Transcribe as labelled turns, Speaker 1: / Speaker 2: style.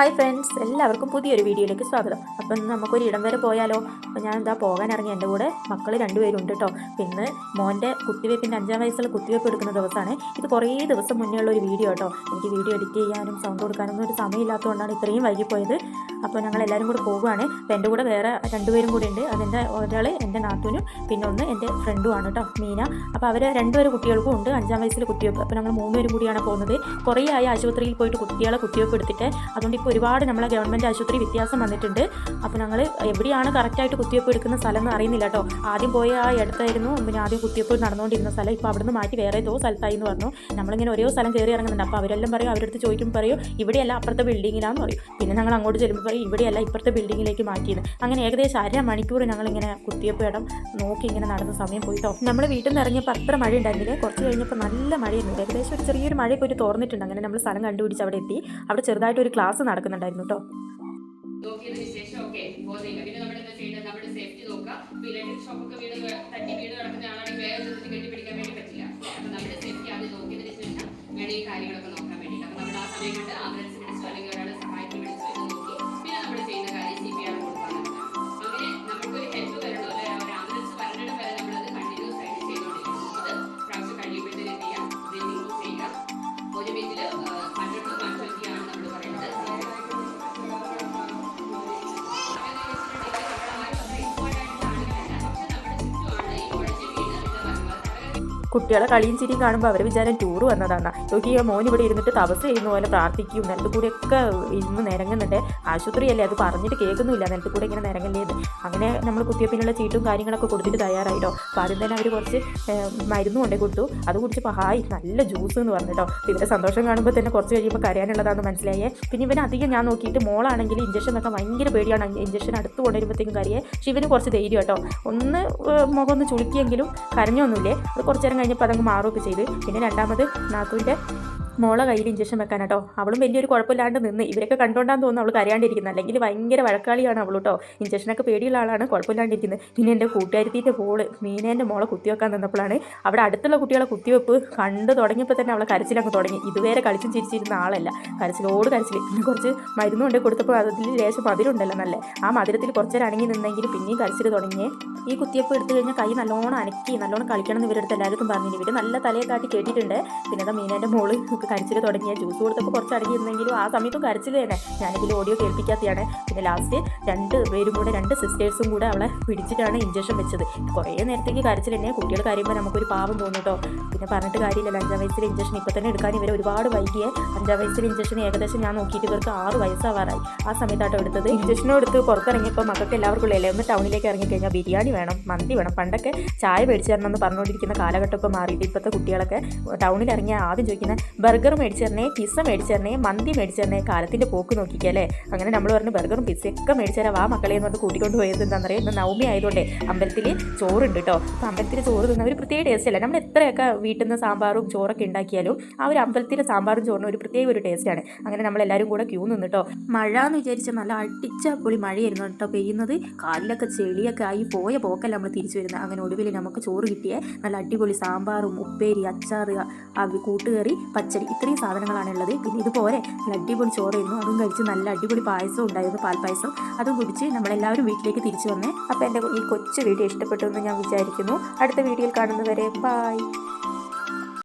Speaker 1: Hi friends എല്ലാവർക്കും പുതിയൊരു വീഡിയോയിലേക്ക് സ്വാഗതം. അപ്പം ഇന്ന് നമുക്കൊരു ഇടം വരെ പോയാലോ? അപ്പോൾ ഞാൻ എന്താ പോകാൻ ഇറങ്ങി എന്റെ കൂടെ മക്കൾ രണ്ടുപേരുണ്ട് കേട്ടോ പിന്നെ മോന്റെ കുത്തിവയ്പ്പിന്റെ അഞ്ചാം വയസ്സുള്ള കുത്തിവയ്പ്പ് എടുക്കുന്ന ദിവസമാണ്. ഇത് കുറേ ദിവസം മുന്നേ ഉള്ള ഒരു വീഡിയോ കേട്ടോ എനിക്ക് വീഡിയോ എഡിറ്റ് ചെയ്യാനും സൗണ്ട് കൊടുക്കാനൊന്നും ഒരു സമയമില്ലാത്തതുകൊണ്ടാണ് ഇത്രയും വൈകിപ്പോയത്. അപ്പോൾ ഞങ്ങൾ എല്ലാവരും കൂടെ പോവുകയാണ്. അപ്പോൾ എന്റെ കൂടെ വേറെ രണ്ടുപേരും കൂടെ ഉണ്ട്. അതെന്റെ ഒരാൾ എന്റെ നാത്തൂനും പിന്നെ ഒന്ന് എന്റെ ഫ്രണ്ടുമാണ് കേട്ടോ മീന. അപ്പോൾ അവർ രണ്ടുപേരും കുട്ടികൾക്കും ഉണ്ട്. അഞ്ചാം വയസ്സിലെ കുത്തിവയ്പ്പ് അപ്പോൾ ഞങ്ങൾ മൂന്നുപേരും കൂടിയാണ് പോകുന്നത്. കുറേ ആയി ആശുപത്രിയിൽ പോയിട്ട് കുട്ടികളെ കുത്തിവയ്പ്പ് എടുത്തിട്ട് അതുകൊണ്ട് ഇപ്പോൾ ഒരുപാട് നമ്മളെ ഗവൺമെന്റ് ആശുപത്രി വ്യത്യാസം വന്നിട്ടുണ്ട്. അപ്പോൾ ഞങ്ങൾ എവിടെയാണ് കറക്റ്റായിട്ട് കുത്തിവെപ്പ് എടുക്കുന്ന സ്ഥലം എന്ന് അറിയുന്നില്ല കേട്ടോ ആദ്യം പോയ ആ ഇടത്തായിരുന്നു പിന്നെ ആദ്യം കുത്തിവെപ്പ് നടന്നുകൊണ്ടിരുന്ന സ്ഥലം. ഇപ്പോൾ അവിടുന്ന് മാറ്റി വേറെ ഏതോ സ്ഥലത്തായി എന്ന് പറഞ്ഞു. നമ്മളിങ്ങനെ ഓരോ സ്ഥലം കയറി ഇറങ്ങുന്നുണ്ട്. അപ്പോൾ അവരെല്ലാം പറയും. അവരടുത്ത് ചോദിക്കുമ്പോൾ പറയും ഇവിടെയല്ല അപ്പുറത്തെ ബിൽഡിങ്ങിലാണെന്ന് പറയും. പിന്നെ ഞങ്ങൾ അങ്ങോട്ട് ചെല്ലുമ്പോൾ പറയും ഇവിടെയല്ല ഇപ്പുറത്തെ ബിൽഡിങ്ങിലേക്ക് മാറ്റിയത്. അങ്ങനെ ഏകദേശം അര മണിക്കൂർ ഞങ്ങളിങ്ങനെ കുത്തിയപ്പോൾ ഇടം നോക്കി ഇങ്ങനെ നടന്ന സമയം പോയിട്ടോ നമ്മൾ വീട്ടിൽ നിന്ന് ഇറങ്ങിയപ്പോൾ അത്ര മഴ ഉണ്ടായിരുന്നില്ല. കുറച്ച് കഴിഞ്ഞപ്പോൾ നല്ല മഴയായിരുന്നു ഏകദേശം ഒരു ചെറിയൊരു മഴ പോയിട്ട് തോർന്നിട്ടുണ്ട്. അങ്ങനെ നമ്മൾ സ്ഥലം കണ്ടുപിടിച്ച് അവിടെ എത്തി. അവിടെ ചെറുതായിട്ട് ഒരു ക്ലാസ് നടക്കുന്നുണ്ടായിരുന്നു കേട്ടോ.
Speaker 2: നോക്കിയതിന് ശേഷം ഓക്കെ നമ്മുടെ ആ സമയം എന്താ ചെയ്യേണ്ടത്
Speaker 1: കുട്ടികളെ കളിയും ചിരിയും കാണുമ്പോൾ അവർ വിചാരം ടൂർ വന്നതാണ്. നോക്കി മോൻ ഇവിടെ ഇരുന്നിട്ട് തപസ് ചെയ്യുന്ന പോലെ പ്രാർത്ഥിക്കും. നിലത്ത് കൂടെയൊക്കെ ഇരുന്ന് നിരങ്ങുന്നുണ്ട്. ആശുപത്രിയല്ലേ? അത് പറഞ്ഞിട്ട് കേൾക്കുന്നില്ല നിലത്ത് കൂടെ ഇങ്ങനെ നിരങ്ങല്ലേന്ന് അങ്ങനെ നമ്മൾ കുത്തിവയ്പ്പിനുള്ള ചീട്ടും കാര്യങ്ങളൊക്കെ കൊടുത്തിട്ട് തയ്യാറായിട്ടോ? അപ്പോൾ ആദ്യം തന്നെ അവർ കുറച്ച് മരുന്നും കൊണ്ടേ കൊടുത്തു. അത് കുടിച്ചപ്പോൾ ഹായ് നല്ല ജ്യൂസ് എന്ന് പറഞ്ഞിട്ടോ ഇവരെ സന്തോഷം കാണുമ്പോൾ തന്നെ കുറച്ച് കഴിയുമ്പോൾ കരയാനുള്ളതാണെന്ന് മനസ്സിലായേ. പിന്നെ ഇവൻ അധികം ഞാൻ നോക്കിയിട്ട് മോളാണെങ്കിൽ ഇഞ്ചക്ഷൻ വെക്കാൻ ഭയങ്കര പേടിയാണ്. ഇഞ്ചക്ഷൻ അടുത്ത് കൊണ്ടുവരുമ്പോഴത്തേക്കും കറിയേ പക്ഷെ ഇവന് കുറച്ച് ധൈര്യം കേട്ടോ. ഒന്ന് മുഖം ഒന്ന് ചുളുക്കിയെങ്കിലും കരഞ്ഞൊന്നുമില്ലേ? അത് കുറച്ച് നേരം കഴിഞ്ഞപ്പോൾ അതങ്ങ് മാറുകയൊക്കെ ചെയ്ത്. പിന്നെ രണ്ടാമത് നാത്തുവിന്റെ മോളെ കയ്യിൽ ഇഞ്ചക്ഷൻ വെക്കാൻ കേട്ടോ. അവളും വലിയൊരു കുഴപ്പമില്ലാണ്ട് നിന്ന്. ഇവരൊക്കെ കണ്ടോണ്ടാന്ന് തോന്നുന്നു അവൾ കരയാണ്ടിരിക്കുന്നത് അല്ലെങ്കിൽ ഭയങ്കര വഴക്കാളിയാണ് അവൾ കേട്ടോ. ഇഞ്ചക്ഷനൊക്കെ പേടിയുള്ള ആളാണ് കുഴപ്പമില്ലാണ്ടിരിക്കുന്നത് പിന്നെ എന്റെ കൂട്ടുകാരത്തിന്റെ മോൾ മീനേന്റെ മോളെ കുത്തിവെക്കാൻ നിന്നപ്പോഴാണ് അവിടെ അടുത്തുള്ള കുട്ടികളെ കുത്തിവെപ്പ് കണ്ടു തുടങ്ങിയപ്പോൾ തന്നെ അവളെ കരച്ചിലങ്ങ് തുടങ്ങി. ഇതുവരെ കളിച്ചും ചിരിച്ചിരുന്ന ആളല്ല. കരച്ചിലോട് കരച്ചിൽ പിന്നെ കുറച്ച് മരുന്ന് കൊണ്ട് കൊടുത്തപ്പോൾ അതിൽ ലേശം മധുരമുണ്ടല്ലോ നല്ല. ആ മധുരത്തിൽ കുറച്ചരണങ്ങി നിന്നെങ്കിൽ പിന്നെയും കരച്ചിൽ തുടങ്ങിയേ. ഈ കുത്തിയപ്പ് എടുത്തു കഴിഞ്ഞാൽ കൈ നല്ലോണം അനക്കി നല്ലോണം കളിക്കണം എന്ന് ഇവരെടുത്ത് എല്ലാവർക്കും പറഞ്ഞിരുന്നു. ഇവർ നല്ല തലയെ കാട്ടി കേട്ടിട്ടുണ്ട്. പിന്നെ മീനേന്റെ മോൾ കരച്ചിൽ തുടങ്ങിയ ജ്യൂസ് കൊടുത്തപ്പോൾ കുറച്ച് അടങ്ങിയിരുന്നെങ്കിലും ആ സമയത്തും കരച്ചിൽ തന്നെ. ഞാനിതിൽ ഓഡിയോ കേൾപ്പിക്കാത്തതാണ് പിന്നെ ലാസ്റ്റ് രണ്ട് പേരും കൂടെ രണ്ട് സിസ്റ്റേഴ്സും കൂടെ അവളെ പിടിച്ചിട്ടാണ് ഇഞ്ചക്ഷൻ വെച്ചത്. കുറേ നേരത്തേക്ക് കരച്ചിൽ തന്നെ. കുട്ടികൾ കരയുമ്പോൾ നമുക്കൊരു പാവം തോന്നും പിന്നെ പറഞ്ഞിട്ട് കാര്യമില്ല അഞ്ചാം വയസ്സിൽ ഇഞ്ചക്ഷൻ ഇപ്പോൾ തന്നെ എടുക്കാൻ ഇവരെ ഒരുപാട് വൈകിയെ. അഞ്ചാം വയസ്സിൽ ഇഞ്ചക്ഷൻ ഏകദേശം ഞാൻ നോക്കിയിട്ട് ഇവർക്ക് ആറ് വയസ്സാവാറായി. ആ സമയത്താട്ടോ എടുത്തത്. ഇഞ്ചക്ഷനും എടുത്ത് പുറത്തിറങ്ങിയപ്പോൾ മക്കൾക്ക് എല്ലാവർക്കും ഉള്ളല്ലേ ഒന്ന് ടൗണിലേക്ക് ഇറങ്ങിക്കഴിഞ്ഞാൽ ബിരിയാണി വേണം മന്തി വേണം. പണ്ടൊക്കെ ചായ മേടിച്ചു തരണം എന്ന് പറഞ്ഞുകൊണ്ടിരിക്കുന്ന കാലഘട്ടം ഇപ്പോൾ മാറിയിട്ട് ഇപ്പോഴത്തെ കുട്ടികളൊക്കെ ടൗണിൽ ഇറങ്ങിയ ആദ്യം ചോദിക്കുന്ന ബർഗർ മേടിച്ചു തരണേ പിസ്സ മേടിച്ചേരണേ മന്തി മേടിച്ചേരണേ കാലത്തിന്റെ പോക്ക് നോക്കിക്കല്ലേ അങ്ങനെ നമ്മൾ പറഞ്ഞു ബർഗറും പിസ്സയൊക്കെ മേടിച്ചു തരാം വാ മക്കളെ എന്ന് പറഞ്ഞ് കൂട്ടിക്കൊണ്ട് പോയത് എന്താണെന്ന് അറിയാം? ഇന്ന് നവമി ആയതുകൊണ്ടേ അമ്പലത്തിൽ ചോറുണ്ട് കേട്ടോ അപ്പോൾ അമ്പലത്തിൽ ചോറ് തിന്ന ഒരു പ്രത്യേക ടേസ്റ്റ് അല്ല. നമ്മൾ എത്രയൊക്കെ വീട്ടിൽ നിന്ന് സാമ്പാറും ചോറൊക്കെ ഉണ്ടാക്കിയാലും ആ ഒരു അമ്പലത്തിലെ സാമ്പാറും ചോറിന് ഒരു പ്രത്യേക ഒരു ടേസ്റ്റാണ് അങ്ങനെ നമ്മൾ എല്ലാവരും കൂടെ ക്യൂ നിന്നിട്ടോ മഴ എന്ന് വിചാരിച്ച നല്ല അടിച്ച പൊളി മഴയായിരുന്നു കേട്ടോ പെയ്യുന്നത് കാലിലൊക്കെ ചെളിയൊക്കെ ആയി പോയ പോക്കല്ല നമ്മൾ തിരിച്ചു വരുന്നത് അങ്ങനെ ഒടുവിൽ നമുക്ക് ചോറ് കിട്ടിയേ. നല്ല അടിപൊളി സാമ്പാറും ഉപ്പേരി അച്ചാറ് കൂട്ടുകറി കൂട്ടുകറി പച്ചടി ഇത്രയും സാധനങ്ങളാണ് ഉള്ളത്. പിന്നെ ഇതുപോലെ നല്ല അടിപൊളി ചോറായിരുന്നു. അതും കഴിച്ച് നല്ല അടിപൊളി പായസം ഉണ്ടായിരുന്നു പാൽപ്പായസം. അതും കുടിച്ച് നമ്മളെല്ലാവരും വീട്ടിലേക്ക് തിരിച്ചു വന്നേ. അപ്പോൾ എന്റെ ഈ കൊച്ചു വീഡിയോ ഇഷ്ടപ്പെട്ടു എന്ന് ഞാൻ വിചാരിക്കുന്നു. അടുത്ത വീഡിയോയിൽ കാണുന്നവരെ ബൈ